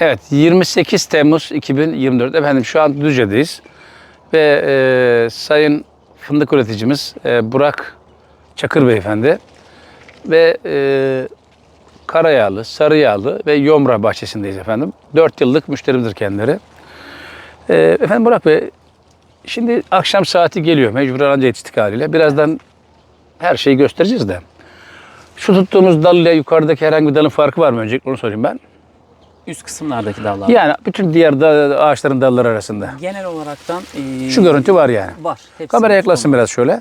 Evet 28 Temmuz 2024 efendim şu an Düzce'deyiz ve e, sayın fındık üreticimiz e, Burak Çakır Beyefendi ve e, Karayağlı, Sarıyağlı ve Yomra bahçesindeyiz efendim. 4 yıllık müşterimdir kendileri. E, efendim Burak Bey şimdi akşam saati geliyor mecburen anca yetiştik haliyle. Birazdan her şeyi göstereceğiz de. Şu tuttuğumuz dal ile yukarıdaki herhangi bir dalın farkı var mı öncelikle onu sorayım ben. Üst kısımlardaki dallar. Yani bütün diğer da, ağaçların dalları arasında. Genel olaraktan e, Şu görüntü var yani. var. Kamera yaklaşsın biraz şöyle.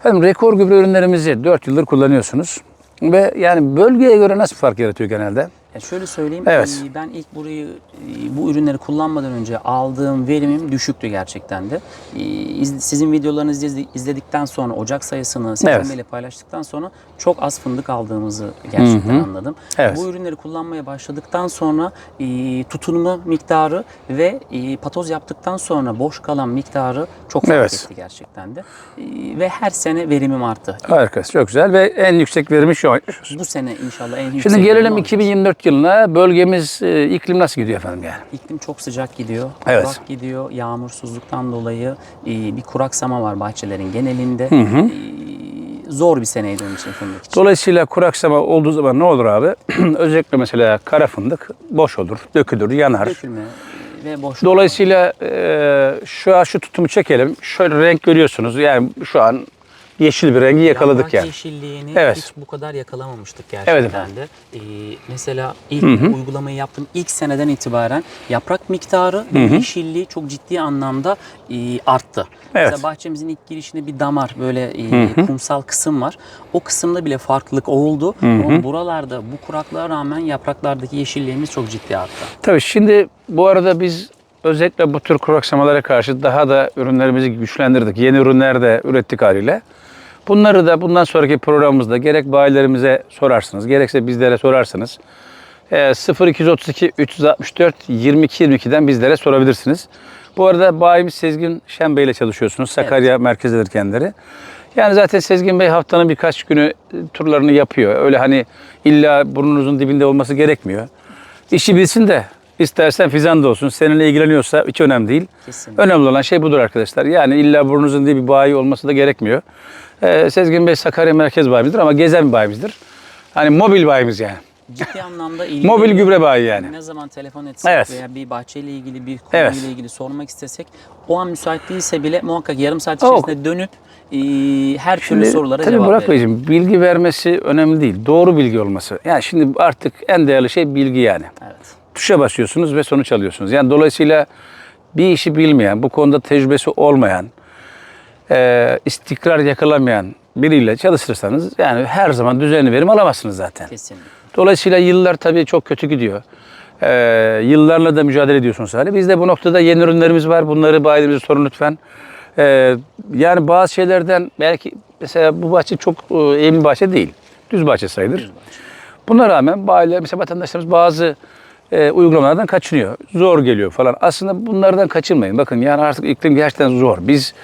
Efendim rekor gübre ürünlerimizi 4 yıldır kullanıyorsunuz. Ve yani bölgeye göre nasıl fark yaratıyor genelde? Ya şöyle söyleyeyim. Evet. e, Ben ilk burayı e, bu ürünleri kullanmadan önce aldığım verimim düşüktü gerçekten de. E, iz- Sizin videolarınızı izle- izledikten sonra Ocak sayısını Seçen Evet. Paylaştıktan sonra çok az fındık aldığımızı gerçekten anladım. Evet. Bu ürünleri kullanmaya başladıktan sonra e, tutunma miktarı ve e, patoz yaptıktan sonra boş kalan miktarı çok fark Evet. etti gerçekten de. E, Ve her sene verimim arttı. Harika, çok güzel ve en yüksek verimi şu an. Bu sene inşallah en yüksek Şimdi gelelim alacağız. 2024 yılına. Bölgemiz, e, iklim nasıl gidiyor efendim yani? İklim çok sıcak gidiyor, Evet. kurak gidiyor. Yağmursuzluktan dolayı e, bir kuraksama var bahçelerin genelinde. E, zor bir seneydi onun için fındık için. Dolayısıyla kuraksama olduğu zaman ne olur abi? Özellikle mesela kara fındık boş olur, dökülür, yanar. Dökülme ve boş. Dolayısıyla e, şu an şu tutumu çekelim. Şöyle renk görüyorsunuz. Yani şu an yeşil bir rengi yakaladık yani. yeşilliğini Evet. hiç bu kadar yakalamamıştık Evet gerçekten de. E, mesela ilk uygulamayı yaptığım ilk seneden itibaren yaprak miktarı ve yeşilliği çok ciddi anlamda e, arttı. Evet. Mesela bahçemizin ilk girişinde bir damar böyle e, kumsal kısım var. O kısımda bile farklılık oldu. Ama buralarda bu kuraklığa rağmen yapraklardaki yeşilliğimiz çok ciddi arttı. Tabii şimdi bu arada biz özellikle bu tür kuraksamalara karşı daha da ürünlerimizi güçlendirdik. Yeni ürünler de ürettik haliyle. Bunları da bundan sonraki programımızda gerek bayilerimize sorarsınız, gerekse bizlere sorarsınız. Ee, 0232 364 22 22'den bizlere sorabilirsiniz. Bu arada bayimiz Sezgin Şenbey ile çalışıyorsunuz. Sakarya merkezdedir kendileri. Yani zaten Sezgin Bey haftanın birkaç günü e, turlarını yapıyor. Öyle hani illa burnunuzun dibinde olması gerekmiyor. İşi bilsin de istersen fizan da olsun. Seninle ilgileniyorsa hiç önemli değil. Kesinlikle. Önemli olan şey budur arkadaşlar. Yani illa burnunuzun dibi bir bayi olması da gerekmiyor. Ee, Sezgin Bey Sakarya merkez bayimizdir ama gezen bir bayimizdir. Hani mobil bayimiz yani. Ciddi anlamda ilgili. Mobil gübre bayi yani. Ne zaman telefon etsek Evet. veya bir bahçeyle ilgili bir konuyla Evet. ilgili sormak istesek o an müsait değilse bile muhakkak yarım saat Oh. içerisinde dönüp e, her türlü Şimdi sorulara tabii cevap Burak. Beyciğim bilgi vermesi önemli değil. Doğru bilgi olması. Yani şimdi artık en değerli şey bilgi yani. Evet. Tuşa basıyorsunuz ve sonuç alıyorsunuz. Yani dolayısıyla bir işi bilmeyen, bu konuda tecrübesi olmayan, e, istikrar yakalamayan biriyle çalışırsanız yani her zaman düzenli verim alamazsınız zaten. Kesinlikle. Dolayısıyla yıllar tabii çok kötü gidiyor. Ee, yıllarla da mücadele ediyorsunuz hali. Bizde bu noktada yeni ürünlerimiz var. Bunları bayilimize sorun lütfen. Ee, yani bazı şeylerden belki mesela bu bahçe çok e, eğimli bahçe değil. Düz bahçe sayılır. Buna rağmen bayiler mesela vatandaşlarımız bazı e, uygulamalardan kaçınıyor. Zor geliyor falan. Aslında bunlardan kaçınmayın. Bakın yani artık iklim gerçekten zor. Biz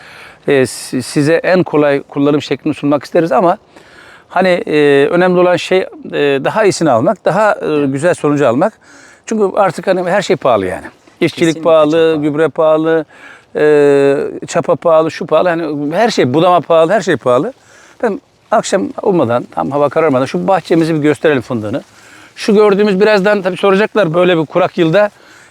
e, si- size en kolay kullanım şeklini sunmak isteriz ama hani e, önemli olan şey e, daha iyisini almak, daha e, güzel sonucu almak. Çünkü artık hani her şey pahalı yani. İşçilik Kesinlikle pahalı, pahalı. gübre pahalı, e, çapa pahalı, şu pahalı. Hani her şey, budama pahalı, her şey pahalı. Ben akşam olmadan, tam hava kararmadan şu bahçemizi bir gösterelim fındığını. Şu gördüğümüz birazdan tabii soracaklar böyle bir kurak yılda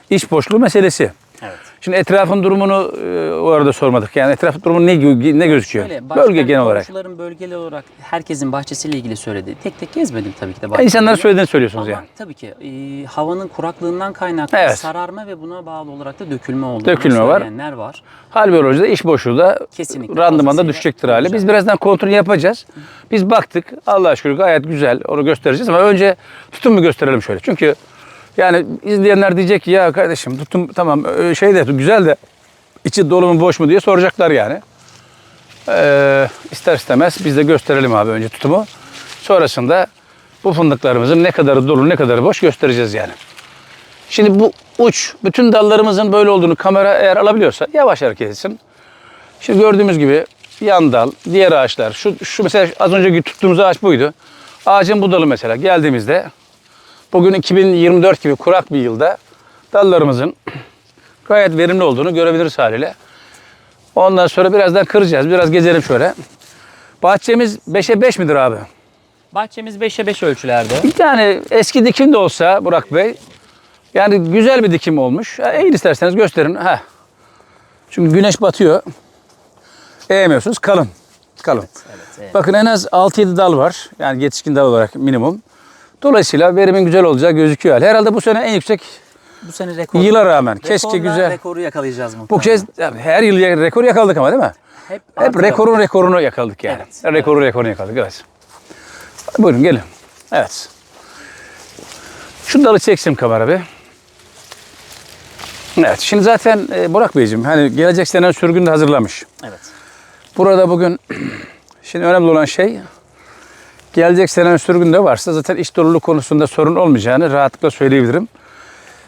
iş boşluğu meselesi. Evet. Şimdi etrafın durumunu e, o arada sormadık. Yani etrafın durumu ne, ne gözüküyor? Şöyle, Bölge genel olarak. komşuların bölgeli olarak herkesin bahçesiyle ilgili söyledi. Tek tek gezmedim tabii ki de Ya bahçeleri. İnsanların söylediğini söylüyorsunuz Ama yani. tabii ki e, havanın kuraklığından kaynaklı Evet. sararma ve buna bağlı olarak da dökülme oldu. Dökülme var. söyleyenler var. Hal biyolojide iş boşluğu da Kesinlikle randımanda fazlasıyla düşecektir hali. Biz olacak. birazdan kontrolü yapacağız. Biz baktık. Allah'a şükür gayet güzel. Onu göstereceğiz ama önce tutum mu gösterelim şöyle. Çünkü yani izleyenler diyecek ki ya kardeşim tutum tamam e, şey de güzel de içi dolu mu boş mu diye soracaklar yani. Ee, ister istemez biz de gösterelim abi önce tutumu. Sonrasında bu fındıklarımızın ne kadarı dolu ne kadarı boş göstereceğiz yani. Şimdi bu uç bütün dallarımızın böyle olduğunu kamera eğer alabiliyorsa yavaş hareket etsin. Şimdi gördüğümüz gibi yan dal, diğer ağaçlar. Şu, şu mesela az önce tuttuğumuz ağaç buydu. Ağacın bu dalı mesela geldiğimizde bugün 2024 gibi kurak bir yılda dallarımızın gayet verimli olduğunu görebiliriz haliyle. Ondan sonra birazdan kıracağız. Biraz gezelim şöyle. Bahçemiz 5'e 5 midir abi? Bahçemiz 5'e 5 ölçülerde. Yani eski dikim de olsa Burak Bey, yani güzel bir dikim olmuş. Eğil isterseniz gösterin. Ha. Çünkü güneş batıyor. Eğemiyorsunuz. Kalın. Kalın. Evet, evet. Bakın en az 6-7 dal var. Yani yetişkin dal olarak minimum. Dolayısıyla verimin güzel olacağı gözüküyor. Herhalde bu sene en yüksek Bu sene rekor. yıla rağmen. Keşke rekorla güzel. Rekoru yakalayacağız mı? Bu kez her yıl rekor yakaladık ama değil mi? Hep, Hep rekorun rekorunu yakaladık yani. Evet, Rekorun rekorunu yakaladık evet. Buyurun gelin. Evet. Şu dalı çeksin kamera bir. Evet şimdi zaten e, Burak Beyciğim hani gelecek sene sürgün de hazırlamış. Evet. Burada bugün şimdi önemli olan şey gelecek sene sürgünde varsa zaten iş doluluk konusunda sorun olmayacağını rahatlıkla söyleyebilirim.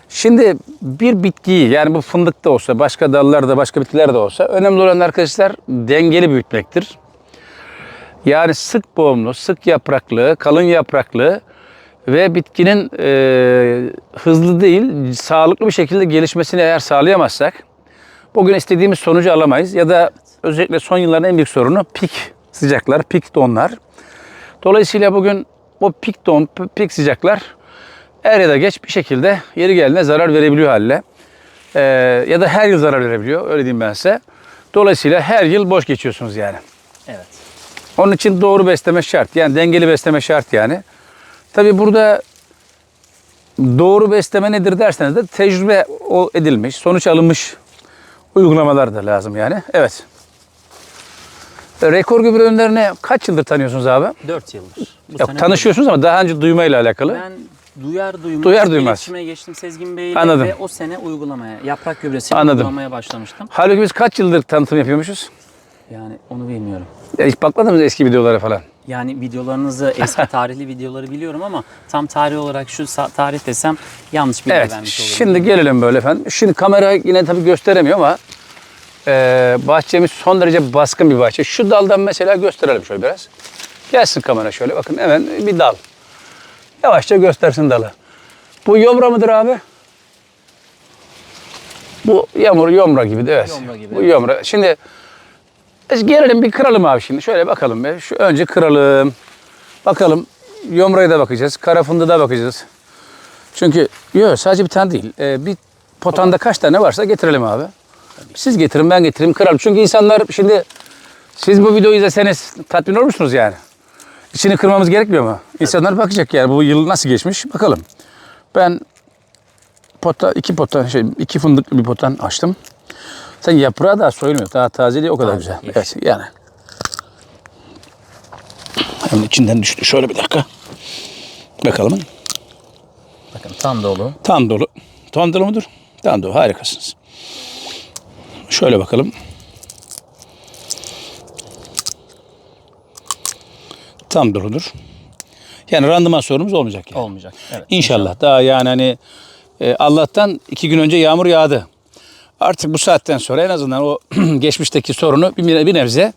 Şimdi bir bitkiyi yani bu fındık da olsa başka dallarda başka bitkiler de olsa önemli olan arkadaşlar dengeli büyütmektir. Yani sık boğumlu, sık yapraklı, kalın yapraklı ve bitkinin e, hızlı değil sağlıklı bir şekilde gelişmesini eğer sağlayamazsak bugün istediğimiz sonucu alamayız. Ya da özellikle son yılların en büyük sorunu pik sıcaklar, pik donlar. Dolayısıyla bugün o pik don, pik sıcaklar er ya da geç bir şekilde yeri geldiğinde zarar verebiliyor haline. Ee, ya da her yıl zarar verebiliyor öyle diyeyim ben size. Dolayısıyla her yıl boş geçiyorsunuz yani. Evet. Onun için doğru besleme şart. Yani dengeli besleme şart yani. Tabi burada doğru besleme nedir derseniz de tecrübe edilmiş, sonuç alınmış uygulamalar da lazım yani. Evet. Rekor gübre ürünlerini kaç yıldır tanıyorsunuz abi? 4 yıldır. Bu Yok, sene tanışıyorsunuz ama daha önce duymayla alakalı. Ben duyar duymaz, Duyar duymaz. iletişime geçtim Sezgin Bey ile Anladım. ve o sene uygulamaya, yaprak gübresi Anladım. uygulamaya başlamıştım. Halbuki biz kaç yıldır tanıtım yapıyormuşuz? Yani onu bilmiyorum. Ya hiç bakmadınız eski videolara falan. Yani videolarınızı, eski tarihli videoları biliyorum ama tam tarih olarak şu tarih desem yanlış bilgi Evet. vermiş olurum. Şimdi gelelim böyle efendim. Şimdi kamera yine tabii gösteremiyor ama e, bahçemiz son derece baskın bir bahçe. Şu daldan mesela gösterelim şöyle biraz. Gelsin kamera şöyle. Bakın hemen bir dal. Yavaşça göstersin dalı. Bu yomra mıdır abi? Bu yağmur yomra gibi de evet. Yomra gibi, Bu yomra. Şimdi biz gelelim bir kıralım abi şimdi. Şöyle bakalım bir. Şu önce kıralım. Bakalım yomraya da bakacağız. Kara fındığa da bakacağız. Çünkü yok sadece bir tane değil. Ee, bir potanda kaç tane varsa getirelim abi. Siz getirin ben getireyim kıralım. Çünkü insanlar şimdi siz bu videoyu izleseniz tatmin olur musunuz yani? İçini kırmamız gerekmiyor mu? İnsanlar bakacak yani bu yıl nasıl geçmiş bakalım. Ben pota, iki pota, şey, iki fındıklı bir potan açtım. Sen yaprağı daha soyulmuyor. Daha taze değil o kadar Taze, güzel. Evet yani. Hemen içinden düştü. Şöyle bir dakika. Bakalım. Bakın tam dolu. Tam dolu. Tam dolu mudur? Tam dolu. Harikasınız. Şöyle bakalım. Tam doludur. Yani randıman sorunumuz olmayacak yani. Olmayacak. Evet. İnşallah. Daha yani hani e, Allah'tan iki gün önce yağmur yağdı. Artık bu saatten sonra en azından o geçmişteki sorunu bir, bir nebze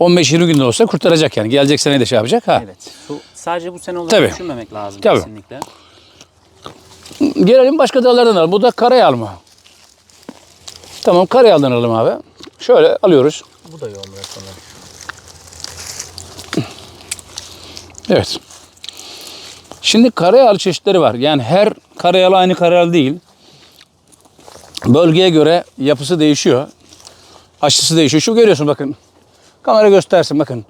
15-20 günde olsa kurtaracak yani. Gelecek sene de şey yapacak. Ha. Evet. Su, sadece bu sene olarak Tabii. düşünmemek lazım Tabii. kesinlikle. Gelelim başka dallardan alalım. Bu da karayal mı? Tamam karayaldan alalım abi. Şöyle alıyoruz. Bu da yoğun sanırım. Evet. Şimdi karayal çeşitleri var. Yani her karayal aynı karayal değil. Bölgeye göre yapısı değişiyor. Aşısı değişiyor. Şu görüyorsun bakın. Kamera göstersin bakın.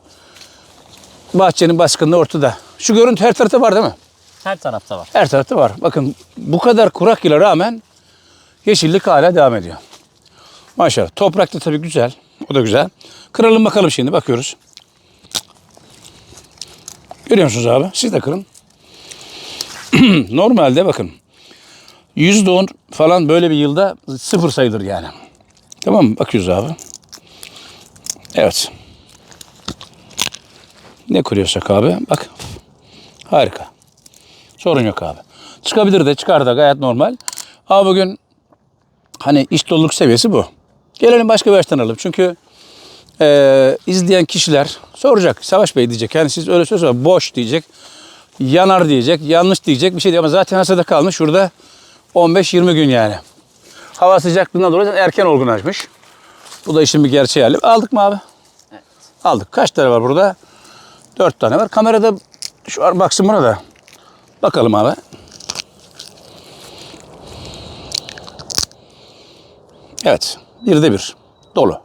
Bahçenin baskınlığı ortada. Şu görüntü her tarafta var değil mi? Her tarafta var. Her tarafta var. Bakın bu kadar kurak yıla rağmen yeşillik hala devam ediyor. Maşallah. Toprak da tabii güzel. O da güzel. Kıralım bakalım şimdi. Bakıyoruz. Görüyor musunuz abi? Siz de kırın. Normalde bakın. Yüzde on falan böyle bir yılda sıfır sayılır yani. Tamam mı? Bakıyoruz abi. Evet. Ne kırıyorsak abi. Bak. Harika. Sorun yok abi. Çıkabilir de çıkar da gayet normal. Ama bugün hani iş doluluk seviyesi bu. Gelelim başka bir açıdan alalım. Çünkü eee, izleyen kişiler soracak. Savaş Bey diyecek. Yani siz öyle söylüyorsunuz. Boş diyecek. Yanar diyecek. Yanlış diyecek. Bir şey diyor ama zaten hasada kalmış. Şurada 15-20 gün yani. Hava sıcaklığından dolayı erken olgunlaşmış. Bu da işin bir gerçeği hali. Aldık mı abi? Evet. Aldık. Kaç tane var burada? Dört tane var. Kamerada şu an baksın buna da. Bakalım abi. Evet. Bir de bir. Dolu.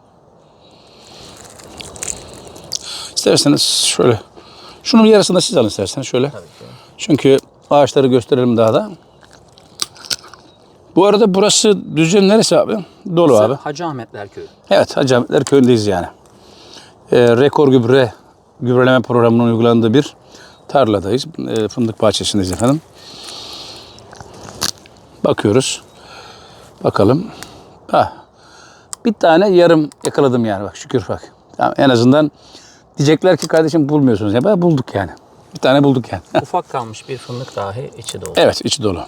İsterseniz şöyle. Şunun yarısını da siz alın isterseniz şöyle. Çünkü ağaçları gösterelim daha da. Bu arada burası Düzce'nin neresi abi? Dolu abi. Hacı Ahmetler Köyü. Evet Hacı Ahmetler Köyü'ndeyiz yani. Ee, rekor gübre gübreleme programının uygulandığı bir tarladayız. Ee, fındık bahçesindeyiz efendim. Bakıyoruz. Bakalım. Ha. Bir tane yarım yakaladım yani bak şükür bak. Tamam, en azından diyecekler ki kardeşim bulmuyorsunuz. Ya ben bulduk yani. Bir tane bulduk yani. Ufak kalmış bir fındık dahi içi dolu. Evet içi dolu.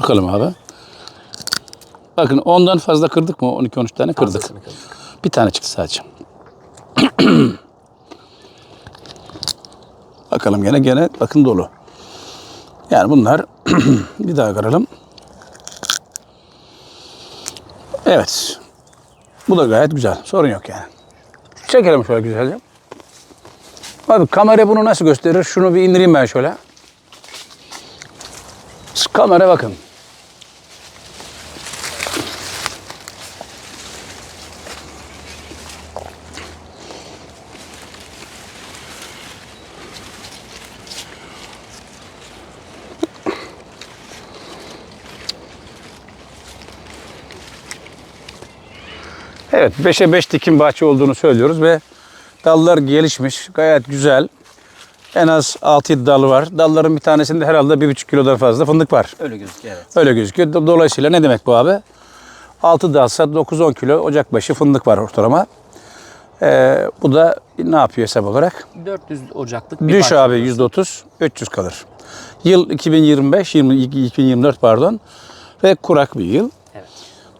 Bakalım abi. Bakın ondan fazla kırdık mı? 12-13 tane kırdık. Kırdık. Bir tane çıktı sadece. Bakalım gene gene bakın dolu. Yani bunlar bir daha kıralım. Evet. Bu da gayet güzel. Sorun yok yani. Çekelim şöyle güzelce. Abi kamera bunu nasıl gösterir? Şunu bir indireyim ben şöyle. Kamera bakın. Evet 5'e 5 dikim bahçe olduğunu söylüyoruz ve dallar gelişmiş gayet güzel. En az 6-7 dal var. Dalların bir tanesinde herhalde 1,5 kilodan fazla fındık var. Öyle gözüküyor evet. Öyle gözüküyor. Do- Dolayısıyla ne demek bu abi? 6 dalsa 9-10 kilo ocak başı fındık var ortalama. Ee, bu da ne yapıyor hesap olarak? 400 Ocaklık bir Düş abi burası. %30, 300 kalır. Yıl 2025, 20, 2024 pardon ve kurak bir yıl.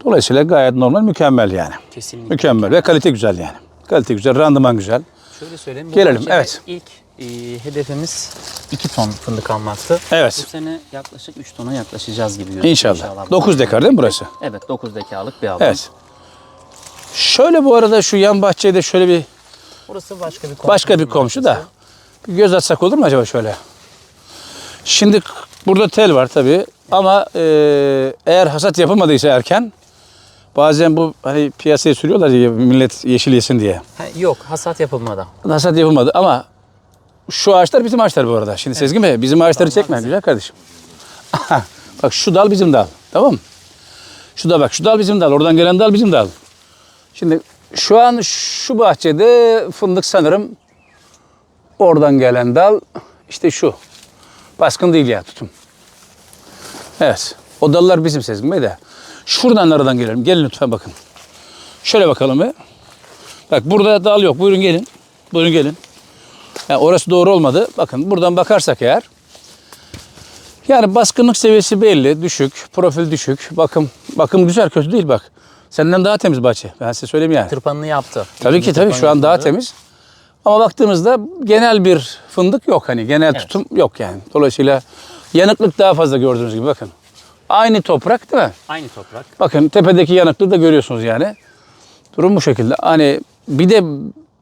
Dolayısıyla gayet normal, mükemmel yani. Kesinlikle. Mükemmel ve kalite güzel yani. Kalite güzel, randıman güzel. Şöyle söyleyeyim. Gelelim, evet. İlk e, hedefimiz 2 ton fındık almaktı. Evet. Bu sene yaklaşık 3 tona yaklaşacağız gibi gözüküyor. İnşallah. 9 dekar değil mi burası? Evet 9 dekalık bir alan. Evet. Şöyle bu arada şu yan bahçede de şöyle bir Burası başka bir komşu. başka bir komşu da bir göz atsak olur mu acaba şöyle? Şimdi burada tel var tabii ama e, eğer hasat yapılmadıysa erken bazen bu hani piyasaya sürüyorlar ya millet yeşil yesin diye. Ha, yok hasat yapılmadan. Hasat yapılmadı ama şu ağaçlar bizim ağaçlar bu arada. Şimdi Sezgin Bey bizim ağaçları çekme güzel kardeşim. bak şu dal bizim dal. Tamam mı? Şu da bak şu dal bizim dal. Oradan gelen dal bizim dal. Şimdi şu an şu bahçede fındık sanırım oradan gelen dal işte şu. Baskın değil ya tutum. Evet. O dallar bizim Sezgin Bey de. Şuradan aradan gelelim. Gelin lütfen bakın. Şöyle bakalım bir. Bak burada dal yok. Buyurun gelin. Buyurun gelin. Yani orası doğru olmadı. Bakın buradan bakarsak eğer yani baskınlık seviyesi belli, düşük, profil düşük. Bakım bakım güzel, kötü değil bak. Senden daha temiz bahçe. Ben size söyleyeyim yani. Tırpanını yaptı. Tabii ki İkinci tabii şu an daha temiz. Ama baktığımızda genel bir fındık yok hani genel tutum yok yani. Dolayısıyla yanıklık daha fazla gördüğünüz gibi bakın. Aynı toprak değil mi? Aynı toprak. Bakın tepedeki yanıklığı da görüyorsunuz yani. Durum bu şekilde. Hani bir de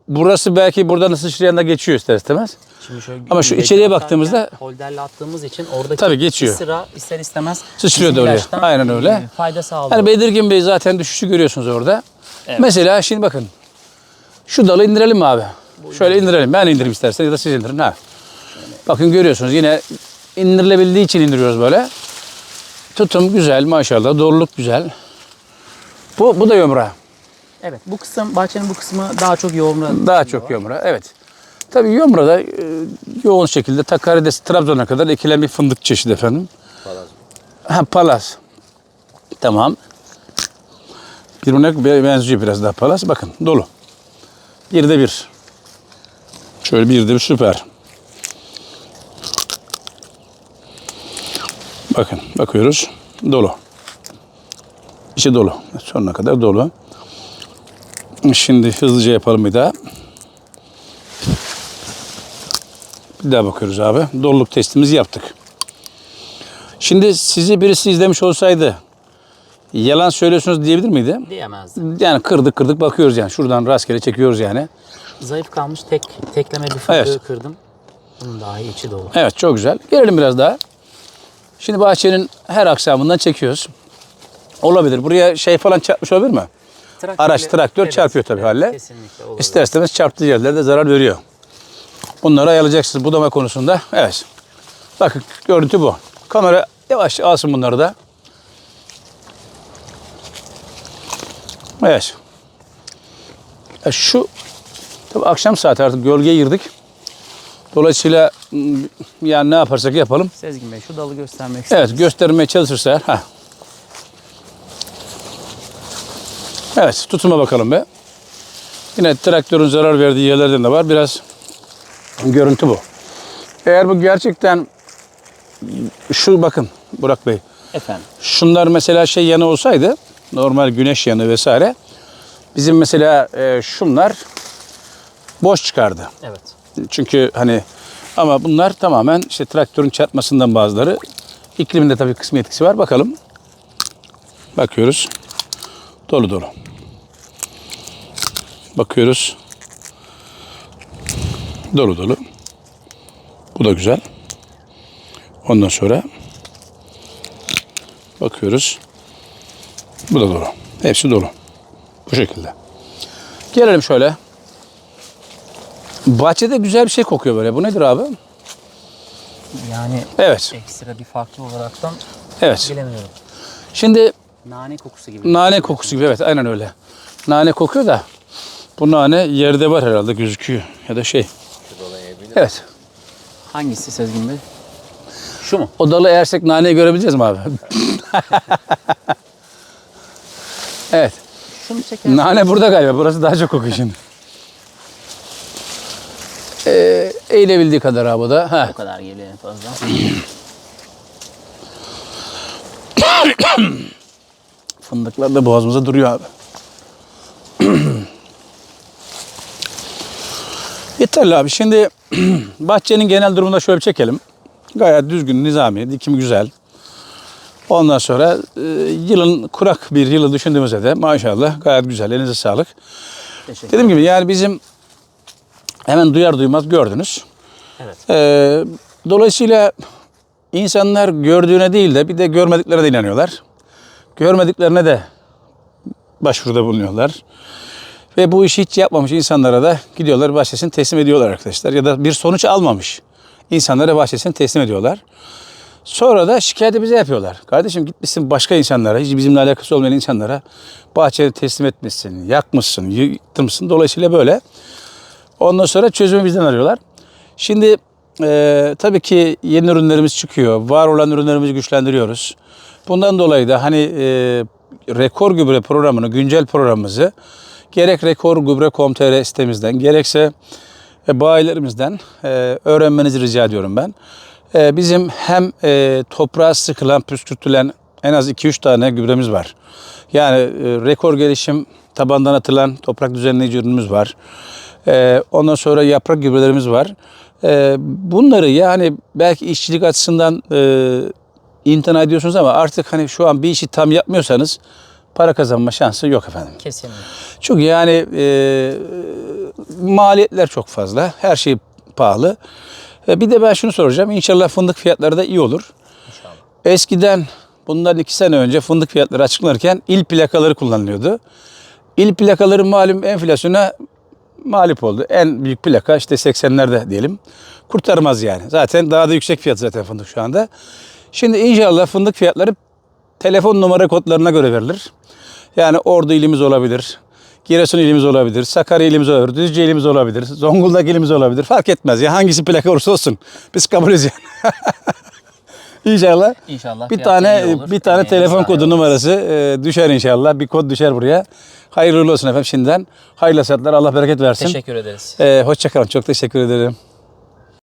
burası belki buradan sıçrayan da geçiyor ister istemez. Şimdi şöyle Ama şu içeriye baktığımızda- holderle attığımız için oradaki Tabii geçiyor. sıra ister istemez Sıçrıyor da ilaçtan, Aynen öyle. e, Fayda sağlıyor. Yani Bedirgin Bey zaten düşüşü görüyorsunuz orada. Evet. Mesela şimdi bakın. Şu dalı indirelim abi? Şöyle indirelim. Ben indireyim istersen ya da siz indirin. Ha. Bakın görüyorsunuz yine indirilebildiği için indiriyoruz böyle. Tutum güzel maşallah. Doğruluk güzel. Bu, bu da yomra. Evet bu kısım bahçenin bu kısmı daha çok yoğun. Daha çok yomra. Evet. Tabii yomra da e, yoğun şekilde ta Karides Trabzon'a kadar ekilen bir fındık çeşidi efendim. Palaz. Ha palaz. Tamam. Birbirine be- benziyor biraz daha palaz. Bakın dolu. Bir de bir. Şöyle bir de bir süper. Bakın bakıyoruz. Dolu. İçi dolu. Sonuna kadar dolu. Şimdi hızlıca yapalım bir daha. Bir daha bakıyoruz abi. Doluluk testimizi yaptık. Şimdi sizi birisi izlemiş olsaydı yalan söylüyorsunuz diyebilir miydi? Diyemezdim. Yani kırdık kırdık bakıyoruz yani. Şuradan rastgele çekiyoruz yani. Zayıf kalmış tek tekleme bir fındığı Evet. kırdım. Bunun daha içi dolu. Evet çok güzel. Gelelim biraz daha. Şimdi bahçenin her aksamından çekiyoruz. Olabilir. Buraya şey falan çarpmış olabilir mi? Traktörle- Araç, traktör Evet, çarpıyor tabii halle. Kesinlikle olur. İster istemez çarptığı yerlerde zarar veriyor. Bunları ayarlayacaksınız budama konusunda. Evet. Bakın görüntü bu. Kamera yavaş alsın bunları da. Evet. Ya şu tabii akşam saati artık gölgeye girdik. Dolayısıyla yani ne yaparsak yapalım. Sezgin Bey şu dalı göstermek istedim. Evet göstermeye çalışırsa. Ha. Evet tutuma bakalım be. Yine traktörün zarar verdiği yerlerden de var. Biraz görüntü bu. Eğer bu gerçekten şu bakın Burak Bey. Efendim. Şunlar mesela şey yanı olsaydı normal güneş yanı vesaire bizim mesela e, şunlar boş çıkardı. Evet. Çünkü hani ama bunlar tamamen işte traktörün çarpmasından bazıları. İklimin de tabii kısmı etkisi var. Bakalım. Bakıyoruz. Dolu dolu. Bakıyoruz. Dolu dolu. Bu da güzel. Ondan sonra bakıyoruz. Bu da dolu. Hepsi dolu. Bu şekilde. Gelelim şöyle. Bahçede güzel bir şey kokuyor böyle. Bu nedir abi? Yani Evet. ekstra bir farklı olaraktan Evet. bilemiyorum. Şimdi Nane kokusu gibi. nane kokusu gibi. Evet aynen öyle. Nane kokuyor da bu nane yerde var herhalde gözüküyor. Ya da şey. Evet. Hangisi Sezgin Bey? Şu mu? O dalı eğersek naneyi görebileceğiz mi abi? evet. Şunu. Nane burada galiba. Burası daha çok kokuyor şimdi. Ee, eğilebildiği kadar abi o da. Ha. O kadar geliyor en fazla. Fındıklar da boğazımıza duruyor abi. Yeterli abi. Şimdi bahçenin genel durumunda şöyle bir çekelim. Gayet düzgün, nizami, dikim güzel. Ondan sonra e, yılın kurak bir yılı düşündüğümüzde de maşallah gayet güzel. Elinize sağlık. Teşekkür Dediğim gibi yani bizim hemen duyar duymaz gördünüz. Evet. Ee, dolayısıyla insanlar gördüğüne değil de bir de görmediklerine de inanıyorlar. Görmediklerine de başvuruda bulunuyorlar. Ve bu işi hiç yapmamış insanlara da gidiyorlar bahçesini teslim ediyorlar arkadaşlar. Ya da bir sonuç almamış insanlara bahçesini teslim ediyorlar. Sonra da şikayeti bize yapıyorlar. Kardeşim gitmişsin başka insanlara, hiç bizimle alakası olmayan insanlara bahçeni teslim etmişsin, yakmışsın, yıktırmışsın. Dolayısıyla böyle. Ondan sonra çözümü bizden arıyorlar. Şimdi e, tabii ki yeni ürünlerimiz çıkıyor. Var olan ürünlerimizi güçlendiriyoruz. Bundan dolayı da hani e, rekor gübre programını, güncel programımızı gerek rekor gübre.com.tr sitemizden gerekse e, bayilerimizden e, öğrenmenizi rica ediyorum ben. E, bizim hem e, toprağa sıkılan, püskürtülen en az 2-3 tane gübremiz var. Yani e, rekor gelişim tabandan atılan toprak düzenleyici ürünümüz var. E, ondan sonra yaprak gübrelerimiz var. E, bunları yani belki işçilik açısından e, imtina ediyorsunuz ama artık hani şu an bir işi tam yapmıyorsanız para kazanma şansı yok efendim. Kesinlikle. Çünkü yani e, maliyetler çok fazla. Her şey pahalı. E, bir de ben şunu soracağım. İnşallah fındık fiyatları da iyi olur. İnşallah. Eskiden bundan iki sene önce fındık fiyatları açıklanırken il plakaları kullanılıyordu. İl plakaları malum enflasyona mağlup oldu. En büyük plaka işte 80'lerde diyelim. Kurtarmaz yani. Zaten daha da yüksek fiyat zaten fındık şu anda. Şimdi inşallah fındık fiyatları telefon numara kodlarına göre verilir. Yani Ordu ilimiz olabilir. Giresun ilimiz olabilir. Sakarya ilimiz olabilir. Düzce ilimiz olabilir. Zonguldak ilimiz olabilir. Fark etmez ya hangisi plaka olursa olsun. Biz kabulüz yani. İnşallah. İnşallah Bir tane olur. bir tane Emeğinize telefon kodu numarası e, düşer inşallah. Bir kod düşer buraya. Hayırlı olsun efendim şimdiden. Hayırlı satlar. Allah bereket versin. Teşekkür ederiz. E, hoşça kalın. Çok teşekkür ederim.